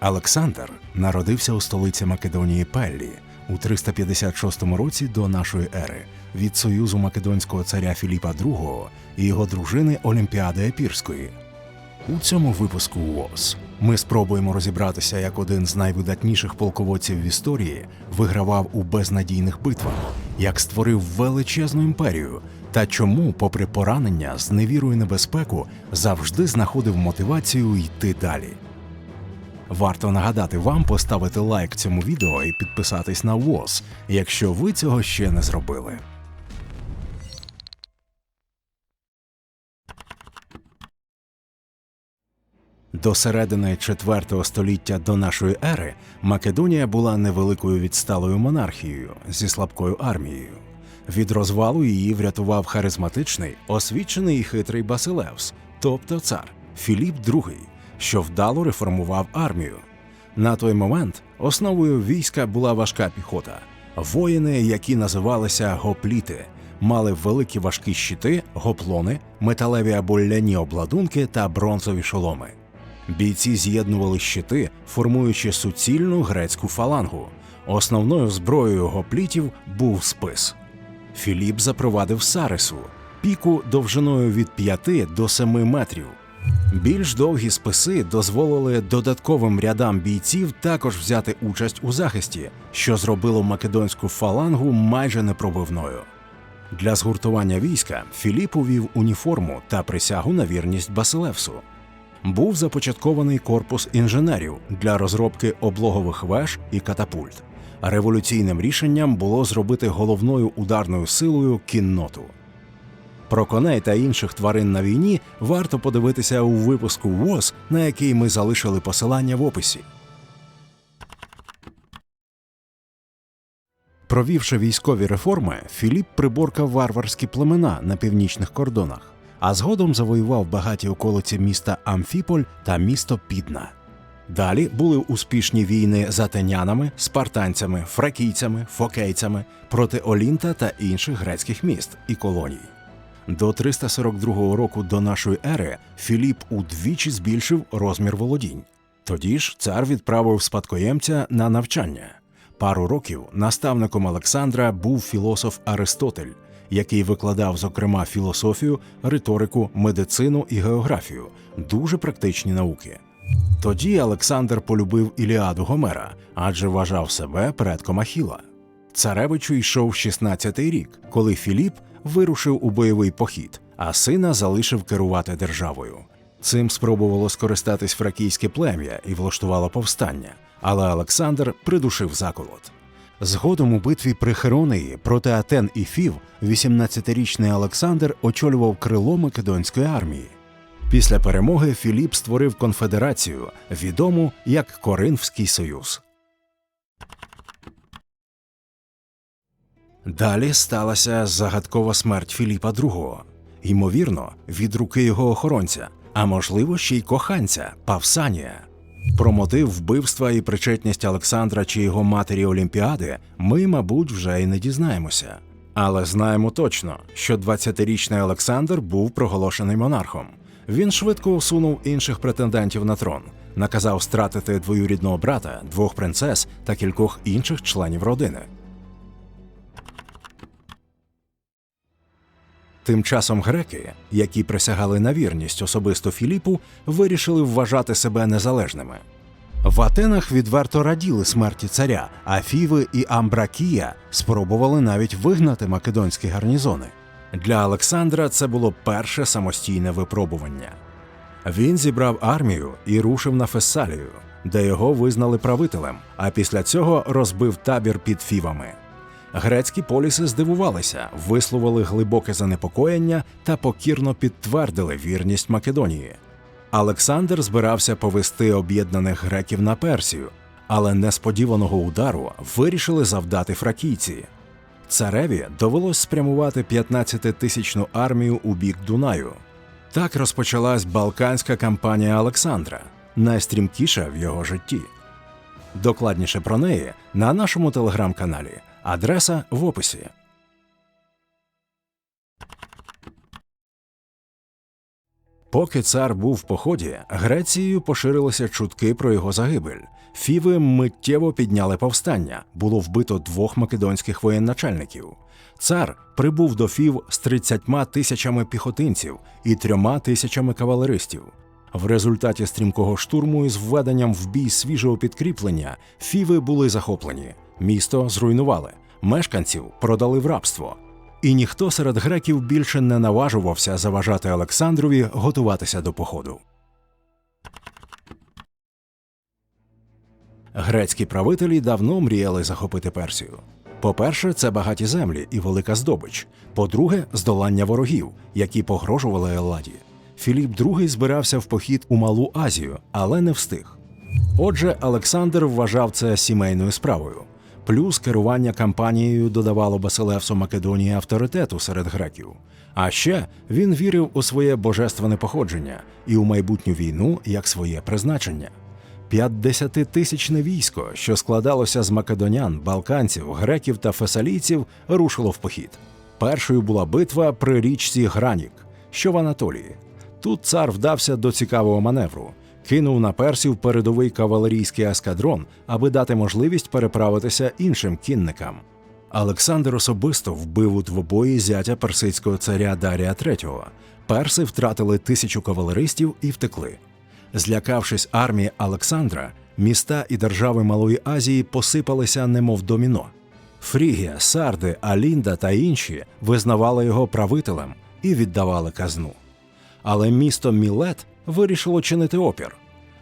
Олександр народився у столиці Македонії Пеллі у 356 році до нашої ери від союзу македонського царя Філіпа II і його дружини Олімпіади Епірської. У цьому випуску УОЗ ми спробуємо розібратися, як один з найвидатніших полководців в історії вигравав у безнадійних битвах, як створив величезну імперію, та чому, попри поранення, з невірою і небезпеку, завжди знаходив мотивацію йти далі. Варто нагадати вам поставити лайк цьому відео і підписатись на ВОЗ, якщо ви цього ще не зробили. До середини IV століття до нашої ери Македонія була невеликою відсталою монархією зі слабкою армією. Від розвалу її врятував харизматичний, освічений і хитрий Басилевс, тобто цар Філіп II, що вдало реформував армію. На той момент основою війська була важка піхота. Воїни, які називалися гопліти, мали великі важкі щити, гоплони, металеві або ляні обладунки та бронзові шоломи. Бійці з'єднували щити, формуючи суцільну грецьку фалангу. Основною зброєю гоплітів був спис. Філіп запровадив сарису піку довжиною від 5 до 7 метрів. Більш довгі списи дозволили додатковим рядам бійців також взяти участь у захисті, що зробило македонську фалангу майже непробивною. Для згуртування війська Філіп увів уніформу та присягу на вірність Басилевсу. Був започаткований корпус інженерів для розробки облогових веж і катапульт. Революційним рішенням було зробити головною ударною силою кінноту. Про коней та інших тварин на війні варто подивитися у випуску ВОЗ, на який ми залишили посилання в описі. Провівши військові реформи, Філіп приборкав варварські племена на північних кордонах, а згодом завоював багаті околиці міста Амфіполь та місто Підна. Далі були успішні війни з атенянами, спартанцями, фракійцями, фокейцями проти Олінта та інших грецьких міст і колоній. До 342 року до нашої ери Філіп удвічі збільшив розмір володінь. Тоді ж цар відправив спадкоємця на навчання. Пару років наставником Олександра був філософ Аристотель, який викладав, зокрема, філософію, риторику, медицину і географію дуже практичні науки. Тоді Олександр полюбив Іліаду Гомера, адже вважав себе предком Ахіла. Царевичу йшов 16-й рік, коли Філіп вирушив у бойовий похід, а сина залишив керувати державою. Цим спробувало скористатись фракійське плем'я і влаштувало повстання, але Олександр придушив заколот. Згодом у битві при Херонеї проти Атен і Фів 18-річний Олександр очолював крило Македонської армії. Після перемоги Філіп створив конфедерацію, відому як Коринфський Союз. Далі сталася загадкова смерть Філіпа II, ймовірно, від руки його охоронця, а можливо, ще й коханця Павсанія. Про мотив вбивства і причетність Олександра чи його матері Олімпіади ми, мабуть, вже й не дізнаємося. Але знаємо точно, що 20-річний Олександр був проголошений монархом. Він швидко усунув інших претендентів на трон, наказав стратити двоюрідного брата, двох принцес та кількох інших членів родини. Тим часом греки, які присягали на вірність особисто Філіпу, вирішили вважати себе незалежними. В Атенах відверто раділи смерті царя, а Фіви і Амбракія спробували навіть вигнати македонські гарнізони. Для Олександра це було перше самостійне випробування. Він зібрав армію і рушив на Фессалію, де його визнали правителем, а після цього розбив табір під Фівами. Грецькі поліси здивувалися, висловили глибоке занепокоєння та покірно підтвердили вірність Македонії. Олександр збирався повести об'єднаних греків на Персію, але несподіваного удару вирішили завдати фракійці. Цареві довелось спрямувати 15-тисячну армію у бік Дунаю. Так розпочалась Балканська кампанія Олександра, найстрімкіша в його житті. Докладніше про неї на нашому телеграм-каналі. Адреса в описі. Поки цар був в поході, Грецією поширилися чутки про його загибель. Фіви миттєво підняли повстання. Було вбито двох македонських воєначальників. Цар прибув до Фів з 30 тисячами піхотинців і трьома тисячами кавалеристів. В результаті стрімкого штурму із введенням в бій свіжого підкріплення фіви були захоплені, місто зруйнували, мешканців продали в рабство. І ніхто серед греків більше не наважувався заважати Олександрові готуватися до походу. Грецькі правителі давно мріяли захопити Персію. По-перше, це багаті землі і велика здобич. По-друге, здолання ворогів, які погрожували Елладі. Філіп II збирався в похід у Малу Азію, але не встиг. Отже, Олександр вважав це сімейною справою. Плюс керування кампанією додавало Басилевсу Македонії авторитету серед греків. А ще він вірив у своє божественне походження і у майбутню війну як своє призначення. 50-тисячне військо, що складалося з македонян, балканців, греків та фесалійців, рушило в похід. Першою була битва при річці Гранік, що в Анатолії. Тут цар вдався до цікавого маневру, кинув на персів передовий кавалерійський ескадрон, аби дати можливість переправитися іншим кінникам. Олександр особисто вбив у двобої зятя персидського царя Дарія III. Перси втратили тисячу кавалеристів і втекли. Злякавшись армії Олександра, міста і держави Малої Азії посипалися немов доміно. Фрігія, Сарди, Алінда та інші визнавали його правителем і віддавали казну. Але місто Мілет вирішило чинити опір.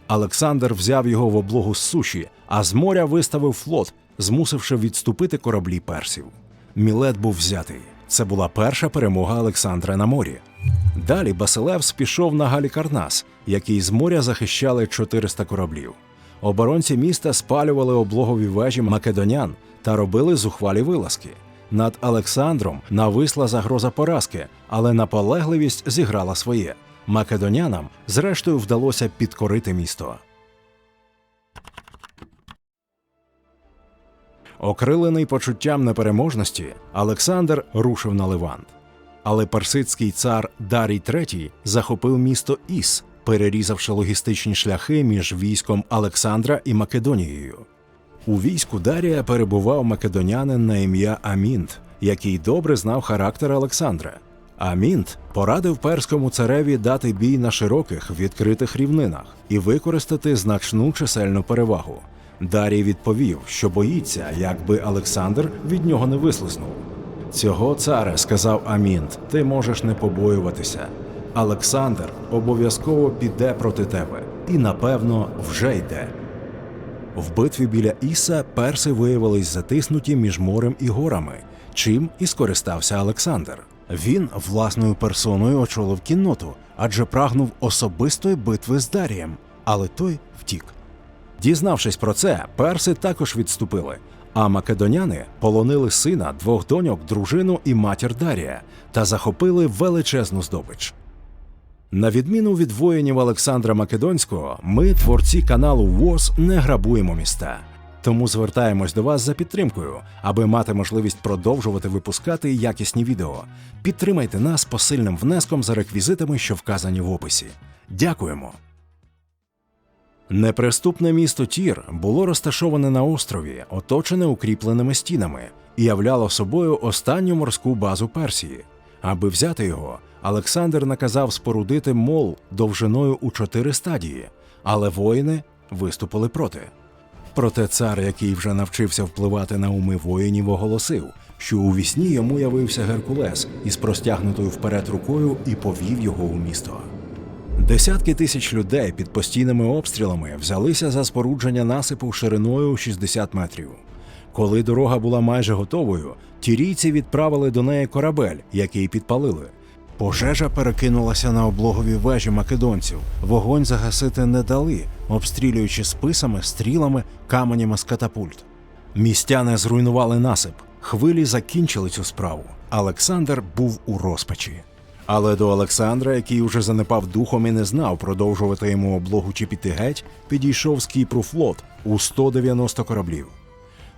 Олександр взяв його в облогу з суші, а з моря виставив флот, змусивши відступити кораблі персів. Мілет був взятий. Це була перша перемога Олександра на морі. Далі Басилевс пішов на Галікарнас, який з моря захищали 400 кораблів. Оборонці міста спалювали облогові вежі македонян та робили зухвалі вилазки. Над Олександром нависла загроза поразки, але наполегливість зіграла своє. Македонянам, зрештою, вдалося підкорити місто. Окрилений почуттям непереможності, Олександр рушив на Левант. Але персидський цар Дарій III захопив місто Іс, перерізавши логістичні шляхи між військом Олександра і Македонією. У війську Дарія перебував македонянин на ім'я Амінт, який добре знав характер Олександра. Амінт порадив перському цареві дати бій на широких відкритих рівнинах і використати значну чисельну перевагу. Дарій відповів, що боїться, якби Олександр від нього не вислизнув. Цього царе, сказав Амінт, ти можеш не побоюватися. Олександр обов'язково піде проти тебе, і напевно вже йде. В битві біля Іса перси виявились затиснуті між морем і горами, чим і скористався Олександр. Він власною персоною очолив кінноту, адже прагнув особистої битви з Дарієм, але той втік. Дізнавшись про це, перси також відступили, а македоняни полонили сина, двох доньок, дружину і матір Дарія та захопили величезну здобич. На відміну від воїнів Олександра Македонського, ми, творці каналу ВОЗ, не грабуємо міста. Тому звертаємось до вас за підтримкою, аби мати можливість продовжувати випускати якісні відео. Підтримайте нас посильним внеском за реквізитами, що вказані в описі. Дякуємо! Неприступне місто Тір було розташоване на острові, оточене укріпленими стінами, і являло собою останню морську базу Персії. Аби взяти його, Олександр наказав спорудити мол довжиною у чотири стадії, але воїни виступили проти. Проте цар, який вже навчився впливати на уми воїнів, оголосив, що у вісні йому явився Геркулес із простягнутою вперед рукою і повів його у місто. Десятки тисяч людей під постійними обстрілами взялися за спорудження насипу шириною у 60 метрів. Коли дорога була майже готовою, тірійці відправили до неї корабель, який підпалили. Пожежа перекинулася на облогові вежі македонців. Вогонь загасити не дали, обстрілюючи списами, стрілами, каменями з катапульт. Містяни зруйнували насип. Хвилі закінчили цю справу. Олександр був у розпачі. Але до Олександра, який уже занепав духом і не знав, продовжувати йому облогу чи піти геть, підійшов з Кіпру флот у 190 кораблів.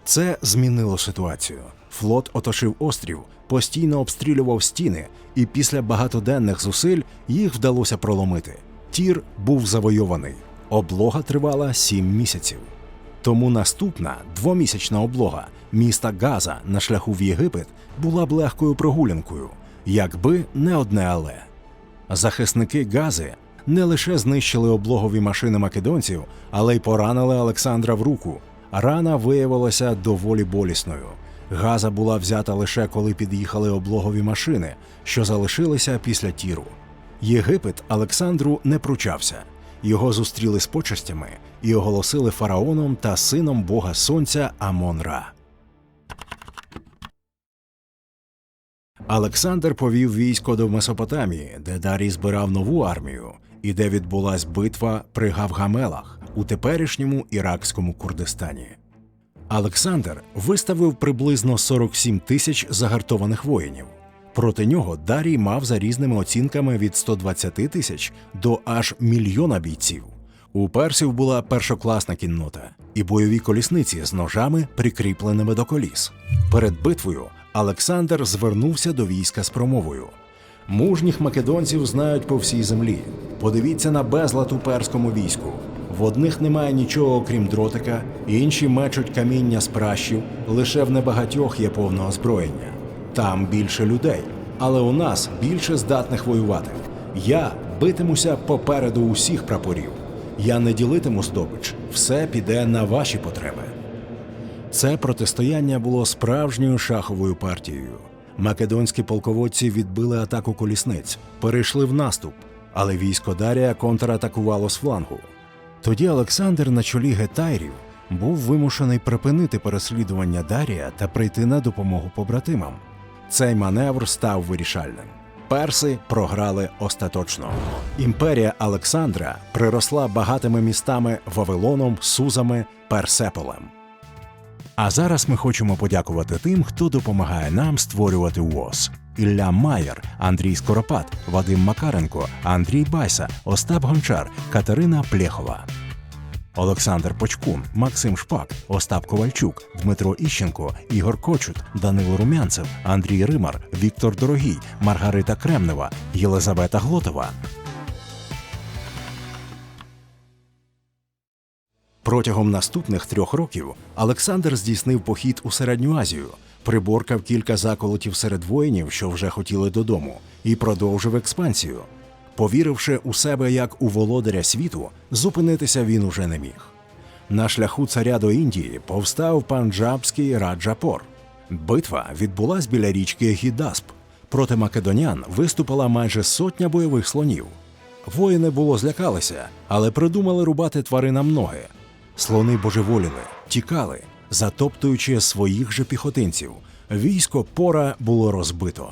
Це змінило ситуацію. Флот оточив острів, постійно обстрілював стіни, і після багатоденних зусиль їх вдалося проломити. Тір був завойований. Облога тривала сім місяців. Тому наступна двомісячна облога міста Газа на шляху в Єгипет була б легкою прогулянкою, якби не одне але. Захисники Гази не лише знищили облогові машини македонців, але й поранили Олександра в руку. Рана виявилася доволі болісною. Газа була взята лише коли під'їхали облогові машини, що залишилися після тіру. Єгипет Олександру не пручався. Його зустріли з почестями і оголосили фараоном та сином бога сонця Амон-Ра. Олександр повів військо до Месопотамії, де Дарій збирав нову армію, і де відбулась битва при Гавгамелах у теперішньому іракському Курдистані. Олександр виставив приблизно 47 тисяч загартованих воїнів. Проти нього Дарій мав за різними оцінками від 120 тисяч до аж мільйона бійців. У персів була першокласна кіннота і бойові колісниці з ножами, прикріпленими до коліс. Перед битвою Олександр звернувся до війська з промовою: Мужніх македонців знають по всій землі. Подивіться на безлад у перському війську. В одних немає нічого, окрім дротика, інші мечуть каміння з пращів, лише в небагатьох є повне озброєння. Там більше людей, але у нас більше здатних воювати. Я битимуся попереду усіх прапорів. Я не ділитиму здобич, все піде на ваші потреби. Це протистояння було справжньою шаховою партією. Македонські полководці відбили атаку колісниць, перейшли в наступ, але військо Дарія контратакувало з флангу. Тоді Олександр на чолі гетайрів був вимушений припинити переслідування Дарія та прийти на допомогу побратимам. Цей маневр став вирішальним. Перси програли остаточно. Імперія Олександра приросла багатими містами Вавилоном, Сузами, Персеполем. А зараз ми хочемо подякувати тим, хто допомагає нам створювати УОС. Ілля Маєр, Андрій Скоропад, Вадим Макаренко, Андрій Байса, Остап Гончар, Катерина Плєхова. Олександр Почкун, Максим Шпак, Остап Ковальчук, Дмитро Іщенко, Ігор Кочут, Данило Румянцев, Андрій Римар, Віктор Дорогій, Маргарита Кремнева, Єлизавета Глотова. Протягом наступних трьох років Олександр здійснив похід у середню Азію, приборкав кілька заколотів серед воїнів, що вже хотіли додому, і продовжив експансію. Повіривши у себе як у володаря світу, зупинитися він уже не міг. На шляху царя до Індії повстав панджабський Раджапор. Битва відбулась біля річки Гідасп. Проти македонян виступила майже сотня бойових слонів. Воїни було злякалися, але придумали рубати тваринам ноги. Слони божеволіли, тікали, затоптуючи своїх же піхотинців. Військо пора було розбито.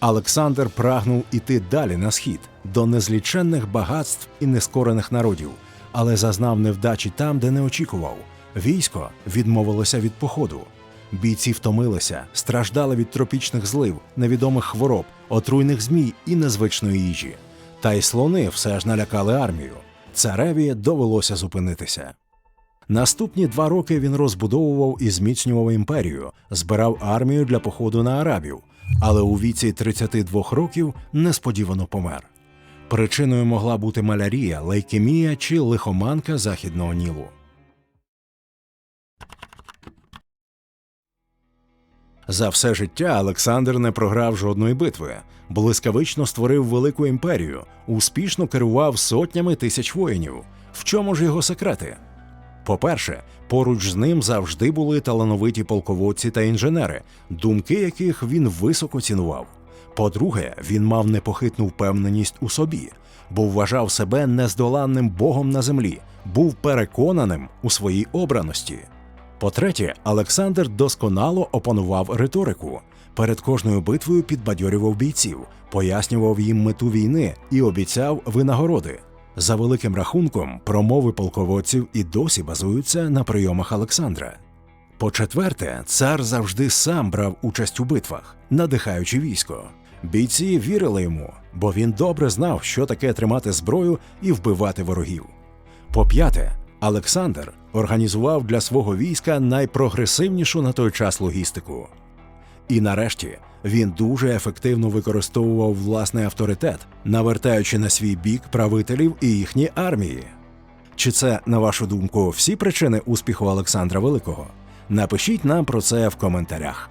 Олександр прагнув іти далі на схід до незліченних багатств і нескорених народів, але зазнав невдачі там, де не очікував. Військо відмовилося від походу. Бійці втомилися, страждали від тропічних злив, невідомих хвороб, отруйних змій і незвичної їжі. Та й слони все ж налякали армію. Цареві довелося зупинитися. Наступні два роки він розбудовував і зміцнював імперію, збирав армію для походу на арабів, але у віці 32 років несподівано помер. Причиною могла бути малярія, лейкемія чи лихоманка західного Нілу. За все життя Олександр не програв жодної битви, блискавично створив велику імперію, успішно керував сотнями тисяч воїнів. В чому ж його секрети? По-перше, поруч з ним завжди були талановиті полководці та інженери, думки яких він високо цінував. По-друге, він мав непохитну впевненість у собі, бо вважав себе нездоланним богом на землі, був переконаним у своїй обраності. По-третє, Олександр досконало опанував риторику. Перед кожною битвою підбадьорював бійців, пояснював їм мету війни і обіцяв винагороди. За великим рахунком, промови полководців і досі базуються на прийомах Олександра. По-четверте, цар завжди сам брав участь у битвах, надихаючи військо. Бійці вірили йому, бо він добре знав, що таке тримати зброю і вбивати ворогів. По-п'яте, Олександр організував для свого війська найпрогресивнішу на той час логістику. І нарешті він дуже ефективно використовував власний авторитет, навертаючи на свій бік правителів і їхні армії. Чи це, на вашу думку, всі причини успіху Олександра Великого? Напишіть нам про це в коментарях.